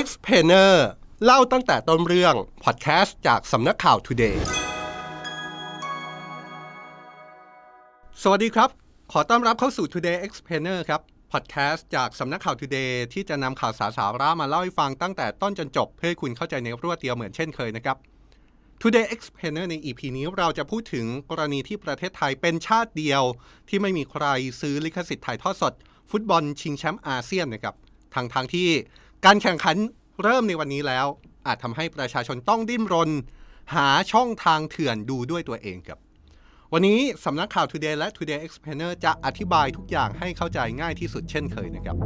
Explainer เล่าตั้งแต่ต้นเรื่องพอดแคสต์จากสำนักข่าว Today สวัสดีครับ ขอต้อนรับเข้าสู่ Today Explainer ครับพอดแคสต์จากสำนักข่าว Today ที่จะนำข่าวสารสาระมาเล่าให้ฟังตั้งแต่ต้นจนจบ เพื่อให้คุณเข้าใจในรวดเดียวเหมือนเช่นเคยนะครับ Today Explainer ใน EP นี้เราจะพูดถึงกรณีที่ประเทศไทยเป็นชาติเดียว ที่ไม่มีใครซื้อลิขสิทธิ์ถ่ายทอดสด ฟุตบอลชิงแชมป์อาเซียนนะครับทางทางที่ การแข่งขันเริ่มในวันนี้แล้ว อาจทำให้ประชาชนต้องดิ้นรน หาช่องทางเถื่อนดูด้วยตัวเองครับ วันนี้สำนักข่าว Today และ Today Explainer จะอธิบายทุกอย่างให้เข้าใจง่ายที่สุดเช่นเคยนะครับ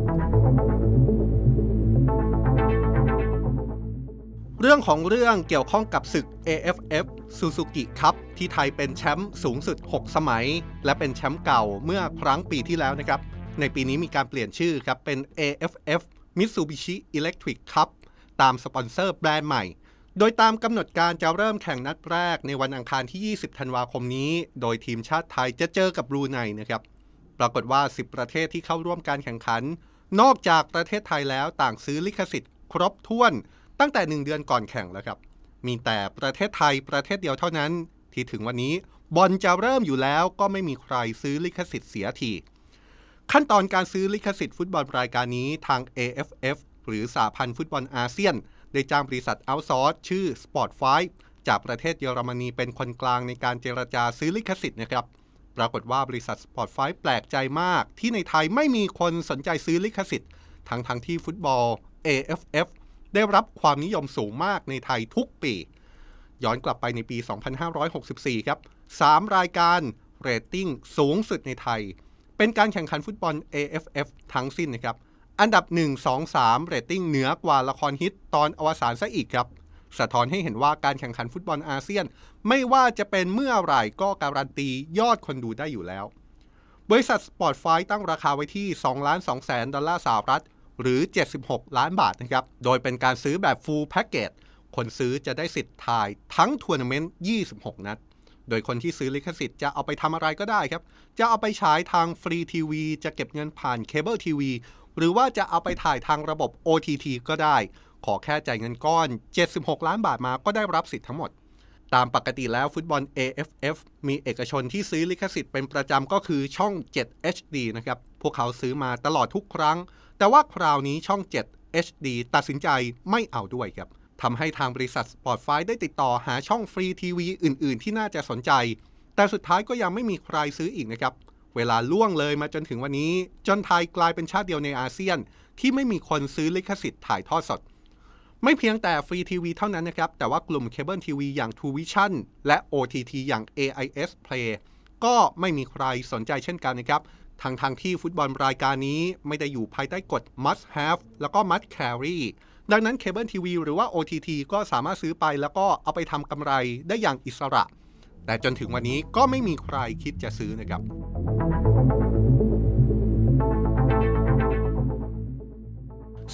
เรื่องของเรื่องเกี่ยวข้องกับศึก AFF Suzuki Cup ที่ไทยเป็นแชมป์สูงสุด 6 สมัย และเป็นแชมป์เก่าเมื่อครั้งปีที่แล้วนะครับ ในปีนี้มีการเปลี่ยนชื่อครับเป็น AFF Mitsubishi Electric Cup ตามสปอนเซอร์แบรนด์ใหม่ โดยตามกำหนดการจะเริ่มแข่งนัดแรกในวันอังคารที่ 20 ธันวาคมนี้ โดยทีมชาติไทยจะเจอกับบรูไนนะครับ ปรากฏว่า 10 ประเทศที่เข้าร่วมการแข่งขัน นอกจากประเทศไทยแล้วต่างซื้อลิขสิทธิ์ ครบถ้วนตั้งแต่ 1 เดือนก่อนแข่งแล้วครับ มีแต่ประเทศไทยประเทศเดียวเท่านั้น ที่ถึงวันนี้บอลจะเริ่มอยู่แล้วก็ไม่มีใครซื้อลิขสิทธิ์เสียที ขั้นตอนการซื้อลิขสิทธิ์ฟุตบอลรายการนี้ทาง AFF หรือสาพันธ์ฟุตบอลอาเซียน ได้จ้างบริษัทเอาซอร์สชื่อ Sport 5จากประเทศเยอรมนีเป็นคนกลางในการเจรจาซื้อลิขสิทธิ์นะครับ ปรากฏว่าบริษัท Sport 5แปลกใจมาก ที่ในไทยไม่มีคนสนใจซื้อลิขสิทธิ์ ทั้งทั้งที่ฟุตบอล AFF ได้รับความนิยมสูงมากในไทยทุกปี ย้อนกลับไปในปี 2564 ครับ 3 รายการเรตติ้งสูงสุดในไทย เป็นการแข่งขันฟุตบอล AFF ทั้งสิ้นนะครับ อันดับ 1 2 3 เรตติ้งเหนือกว่าละครฮิตตอนอวสานซะอีกครับ สะท้อนให้เห็นว่าการแข่งขันฟุตบอลอาเซียน ไม่ว่าจะเป็นเมื่อไหร่ก็การันตียอดคนดูได้อยู่แล้ว บริษัทสปอร์ตไฟตั้งราคาไว้ที่2ล้าน2แสนดอลลาร์สหรัฐ หรือ 76 ล้านบาทนะครับ โดยเป็นการซื้อแบบฟูลแพ็กเกจ คนซื้อจะได้สิทธิ์ถ่ายทั้งทัวร์นาเมนต์ 26 นัด โดยคนที่ซื้อลิขสิทธิ์จะเอาไปทำอะไรก็ได้ครับ จะเอาไปฉายทางฟรีทีวี จะเก็บเงินผ่านเคเบิลทีวี หรือว่าจะเอาไปถ่ายทางระบบ OTT ก็ได้ ขอแค่จ่ายเงินก้อน 76 ล้านบาทมาก็ได้รับสิทธิ์ทั้งหมด ตามปกติแล้วฟุตบอล AFF มีเอกชนที่ซื้อลิขสิทธิ์เป็นประจำก็คือช่อง 7 HD นะครับ พวกเขาซื้อมาตลอดทุกครั้ง แต่ว่าคราวนี้ช่อง 7 HD ตัดสินใจไม่เอาด้วยครับ ทำให้ทางบริษัท Spotify ได้ติดต่อหาช่องฟรีทีวีอื่น ๆ ที่น่าจะสนใจ แต่สุดท้ายก็ยังไม่มีใครซื้ออีกนะครับ เวลาล่วงเลยมาจนถึงวันนี้ จนไทยกลายเป็นชาติเดียวในอาเซียน ที่ไม่มีคนซื้อลิขสิทธิ์ถ่ายทอดสด ไม่เพียงแต่ฟรีทีวีเท่านั้นนะครับ แต่ว่ากลุ่มเคเบิลทีวีอย่าง True Vision และ OTT อย่าง AIS Play ก็ไม่มีใครสนใจเช่นกันนะครับทางทางที่ฟุตบอลรายการนี้ไม่ได้อยู่ภายใต้กฎ must have แล้วก็ must carry ดังนั้นเคเบิลทีวีหรือว่า OTT ก็สามารถซื้อไปแล้วก็เอาไปทำกำไรได้อย่างอิสระ แต่จนถึงวันนี้ก็ไม่มีใครคิดจะซื้อนะครับ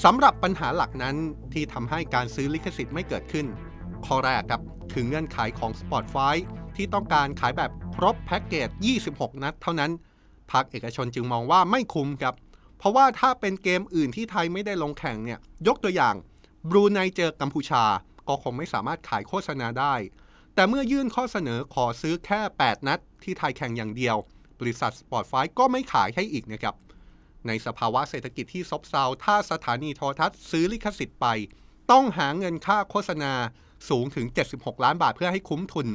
สำหรับปัญหาหลักนั้นที่ทำให้การซื้อลิขสิทธิ์ไม่เกิดขึ้น ข้อแรกครับคือเงื่อนไขของ Spotify ที่ต้องการขายแบบครบแพ็กเกจ 26 นัดเท่านั้น ภาคเอกชนจึงมองว่าไม่คุ้มครับ เพราะว่าถ้าเป็นเกมอื่นที่ไทยไม่ได้ลงแข่งเนี่ยยกตัวอย่างบรูไนเจอกัมพูชา ก็คงไม่สามารถขายโฆษณาได้ แต่เมื่อยื่นข้อเสนอขอซื้อแค่ 8 นัด ที่ไทยแข่งอย่างเดียว บริษัท Spotify ก็ไม่ขายให้อีกนะครับในสภาวะเศรษฐกิจที่ซบเซาถ้าสถานีโทรทัศน์ซื้อลิขสิทธิ์ไป ต้องหาเงินค่าโฆษณาสูงถึง 76 ล้านบาทเพื่อให้คุ้มทุน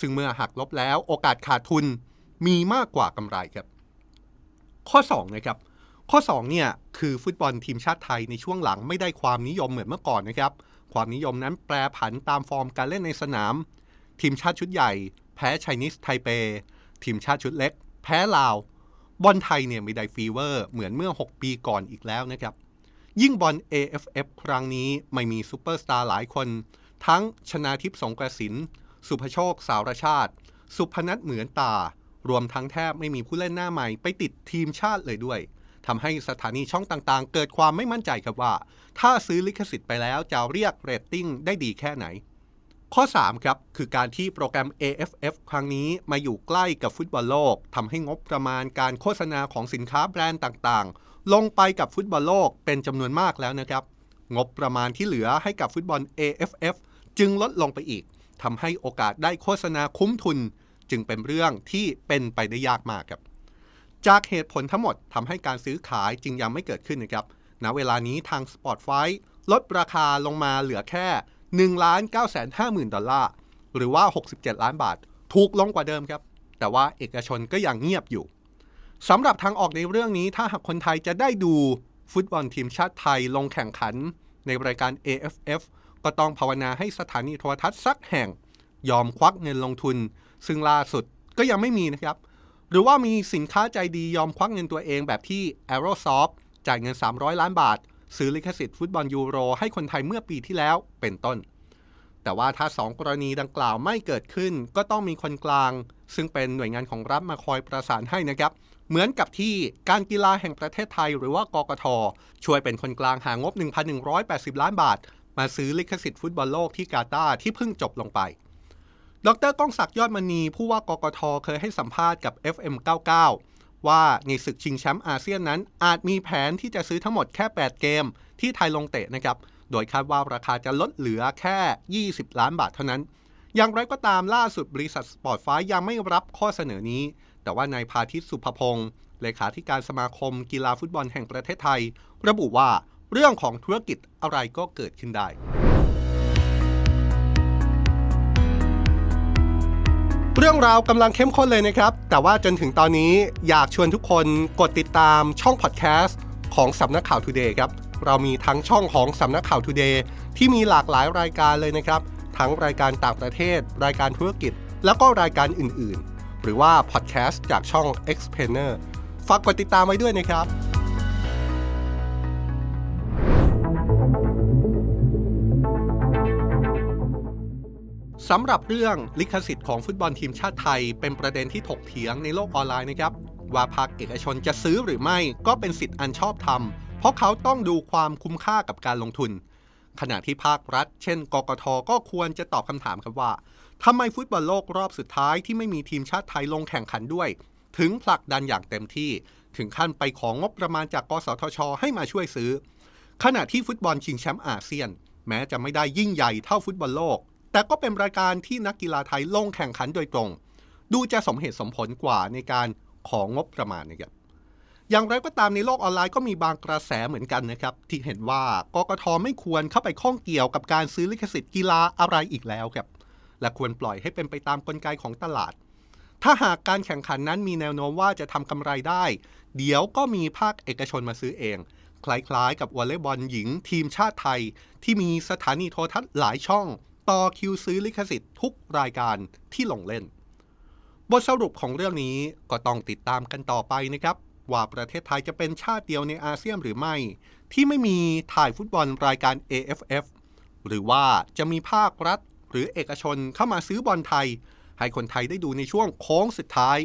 ซึ่งเมื่อหักลบแล้วโอกาสขาดทุนมีมากกว่ากำไรครับ ข้อ 2 นะครับ ข้อ2เนี่ยคือฟุตบอลทีมชาติไทยในช่วงหลังไม่ได้ความนิยมเหมือนเมื่อก่อนนะครับ ความนิยมนั้นแปรผันตามฟอร์มการเล่นในสนาม ทีมชาติชุดใหญ่ แพ้ไชนีสไทเป ทีมชาติชุดเล็ก แพ้ลาวบอลไทยเนี่ยไม่ได้ฟีเวอร์เหมือนเมื่อ 6 ปีก่อนอีกแล้วนะครับ ยิ่งบอล AFF ครั้งนี้ไม่มีซูเปอร์สตาร์หลายคน ทั้งชนาทิพย์สงกระสิน สุภโชคสาวรชาติ สุพนัทเหมือนตา รวมทั้งแทบไม่มีผู้เล่นหน้าใหม่ไปติดทีมชาติเลยด้วย ทำให้สถานีช่องต่างๆ เกิดความไม่มั่นใจครับว่า ถ้าซื้อลิขสิทธิ์ไปแล้วจะเรียกเรตติ้งได้ดีแค่ไหน ข้อ 3 ครับ คือการที่โปรแกรม AFF ครั้งนี้มาอยู่ใกล้กับฟุตบอลโลกทำให้งบประมาณการโฆษณาของสินค้าแบรนด์ต่างๆ ลงไปกับฟุตบอลโลกเป็นจำนวนมากแล้วนะครับงบประมาณที่เหลือให้กับฟุตบอล AFF จึงลดลงไปอีกทำให้โอกาสได้โฆษณาคุ้มทุน จึงเป็นเรื่องที่เป็นไปได้ยากมากครับ จากเหตุผลทั้งหมดทำให้การซื้อขายจึงยังไม่เกิดขึ้นนะครับ ณ เวลานี้ทาง Spotify ลดราคาลงมาเหลือแค่1ล้าน9 5 0 0 0 0ดอลลาร์ หรือว่า 67 ล้านบาท ถูกลงกว่าเดิมครับ แต่ว่าเอกชนก็ยังเงียบอยู่สำหรับทางออกในเรื่องนี้ถ้าหากคนไทยจะได้ดูฟุตบอลทีมชาติไทยลงแข่งขัน ในรายการ AFF ก็ต้องภาวนาให้สถานีโทรทัศน์สักแห่ง ยอมควักเงินลงทุน ซึ่งล่าสุดก็ยังไม่มีนะครับ หรือว่ามีสินค้าใจดียอมควักเงินตัวเองแบบที่ Aerosoft จ่ายเงิน 300 ล้านบาท ซื้อลิขสิทธิ์ฟุตบอลยูโรให้คนไทยเมื่อปีที่แล้วเป็นต้น แต่ว่าถ้า 2 กรณีดังกล่าวไม่เกิดขึ้น ก็ต้องมีคนกลาง ซึ่งเป็นหน่วยงานของรัฐมาคอยประสานให้นะครับ เหมือนกับที่การกีฬาแห่งประเทศไทย หรือว่ากกทช่วยเป็นคนกลางหางบ 1,180 ล้านบาท มาซื้อลิขสิทธิ์ฟุตบอลโลกที่กาตาร์ที่เพิ่งจบลงไป ดรก้องศักดิ์ยอดมณี ผู้ว่ากกทเคยให้สัมภาษณ์กับ FM99 ว่าในศึกชิงแชมป์อาเซียนนั้น อาจมีแผนที่จะซื้อทั้งหมดแค่ 8 เกม ที่ไทยลงเตะนะครับ โดยคาดว่าราคาจะลดเหลือแค่ 20 ล้านบาทเท่านั้น อย่างไรก็ตามล่าสุดบริษัทสปอร์ตฟ้ายังไม่รับข้อเสนอนี้ แต่ว่านายพาทิตสุภพงศ์เลขาธิการสมาคมกีฬาฟุตบอลแห่งประเทศไทย ระบุว่าเรื่องของธุรกิจอะไรก็เกิดขึ้นได้ เรื่องราวกำลังเข้มข้นเลยนะครับ แต่ว่าจนถึงตอนนี้อยากชวนทุกคนกดติดตามช่องพอดแคสต์ของสำนักข่าว Today ครับ เรามีทั้งช่องของสำนักข่าว Today ที่มีหลากหลายรายการเลยนะครับ ทั้งรายการต่างประเทศ รายการธุรกิจ แล้วก็รายการอื่น ๆ หรือว่าพอดแคสต์จากช่อง Explainer ฝากกดติดตามไว้ด้วยนะครับ สำหรับเรื่องลิขสิทธิ์ของฟุตบอลทีมชาติไทย เป็นประเด็นที่ถกเถียงในโลกออนไลน์นะครับ ว่าภาคเอกชนจะซื้อหรือไม่ก็เป็นสิทธิ์อันชอบธรรม เพราะเขาต้องดูความคุ้มค่ากับการลงทุน ขณะที่ภาครัฐ เช่น กกทก็ควรจะตอบคำถามครับว่าทำไมฟุตบอลโลกรอบสุดท้ายที่ไม่มีทีมชาติไทยลงแข่งขันด้วย ถึงผลักดันอย่างเต็มที่ ถึงขั้นไปของงบประมาณจากกสทช ให้มาช่วยซื้อ ขณะที่ฟุตบอลชิงแชมป์อาเซียน แม้จะไม่ได้ยิ่งใหญ่เท่าฟุตบอลโลก แต่ก็เป็นรายการที่นักกีฬาไทยลงแข่งขันโดยตรง ดูจะสมเหตุสมผลกว่าในการของงบประมาณนะครับอย่างไรก็ตามในโลกออนไลน์ก็มีบางกระแสเหมือนกันนะครับ ที่เห็นว่ากกทไม่ควรเข้าไปข้องเกี่ยวกับการซื้อลิขสิทธิ์กีฬาอะไรอีกแล้วครับ และควรปล่อยให้เป็นไปตามกลไกของตลาด ถ้าหากการแข่งขันนั้นมีแนวโน้มว่าจะทำกำไรได้ เดี๋ยวก็มีภาคเอกชนมาซื้อเอง คล้ายๆ กับวอลเลย์บอลหญิงทีมชาติไทย ที่มีสถานีโทรทัศน์หลายช่อง ต่อคิวซื้อลิขสิทธิ์ทุกรายการที่ลงเล่น บทสรุปของเรื่องนี้ก็ต้องติดตามกันต่อไปนะครับ ว่าประเทศไทยจะเป็นชาติเดียวในอาเซียนหรือไม่ ที่ไม่มีถ่ายฟุตบอลรายการ AFF หรือว่าจะมีภาครัฐหรือเอกชนเข้ามาซื้อบอลไทย ให้คนไทยได้ดูในช่วงโค้งสุดท้าย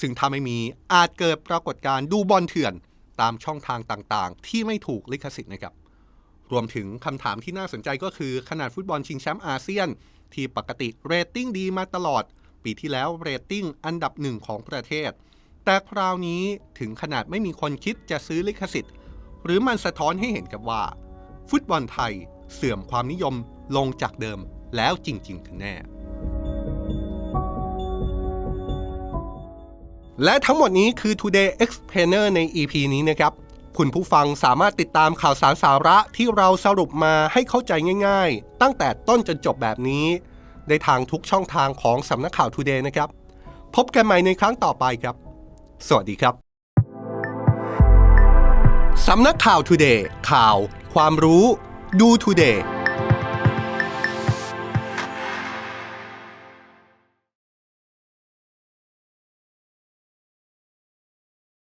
ซึ่งถ้าไม่มีอาจเกิดปรากฏการณ์ดูบอลเถื่อน ตามช่องทางต่างๆ ที่ไม่ถูกลิขสิทธิ์นะครับ รวมถึงคำถามที่น่าสนใจก็คือขนาดฟุตบอลชิงแชมป์อาเซียน ที่ปกติเรตติ้งดีมาตลอด ปีที่แล้วเรตติ้งอันดับหนึ่งของประเทศ แต่คราวนี้ถึงขนาดไม่มีคนคิดจะซื้อลิขสิทธิ์ หรือมันสะท้อนให้เห็นกับว่า ฟุตบอลไทยเสื่อมความนิยมลงจากเดิมแล้วจริงๆ กันแน่ และทั้งหมดนี้คือ Today Explainer ใน EP นี้นะครับ คุณผู้ฟังสามารถติดตามข่าวสารสาระที่เราสรุปมาให้เข้าใจง่ายๆ ตั้งแต่ต้นจนจบแบบนี้ได้ทางทุกช่องทางของสำนักข่าว Today นะครับ พบกันใหม่ในครั้งต่อไปครับ สวัสดีครับสำนักข่าว Today ข่าว ความรู้ ดู Today